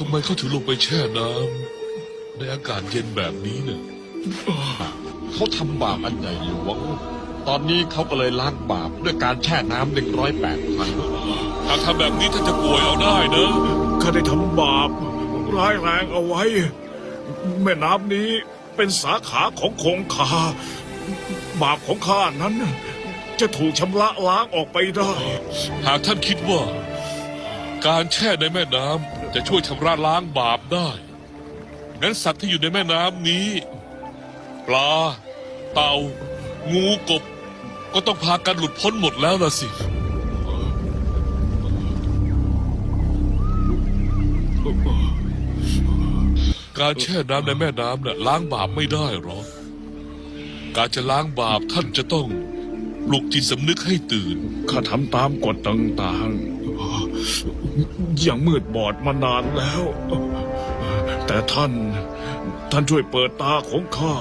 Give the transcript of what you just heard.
ทำไมเขาถึงลงไปแช่น้ำในอากาศเย็นแบบนี้เนี่ยเขาทำบาปอันใหญ่หลวง ตอนนี้เขาก็เลยล้างบาปด้วยการแช่น้ำหนึ่งร้อยแปดครั้งหากทำแบบนี้ท่านจะป่วยเอาได้นะข้าได้ทำบาปร้ายแรงเอาไว้ แม่น้ำนี้เป็นสาขาของคงคา บาปของข้านั้น จะถูกชำระล้างออกไปได้ หากท่านคิดว่า การแช่ในแม่น้ำจะช่วยชำระล้างบาปได้ งั้นสัตว์ที่อยู่ในแม่น้ำนี้ ปลา เต่า งูกบ ก็ต้องพากันหลุดพ้นหมดแล้วล่ะสิ การแช่น้ำในแม่น้ำน่ะล้างบาปไม่ได้หรอก การจะล้างบาปท่านจะต้องปลุกจิตสำนึกให้ตื่น ข้าทำตามกฎต่างๆ ย่างมืดบอดมานานแล้ว แต่ท่าน ท่านช่วยเปิดตาของข้า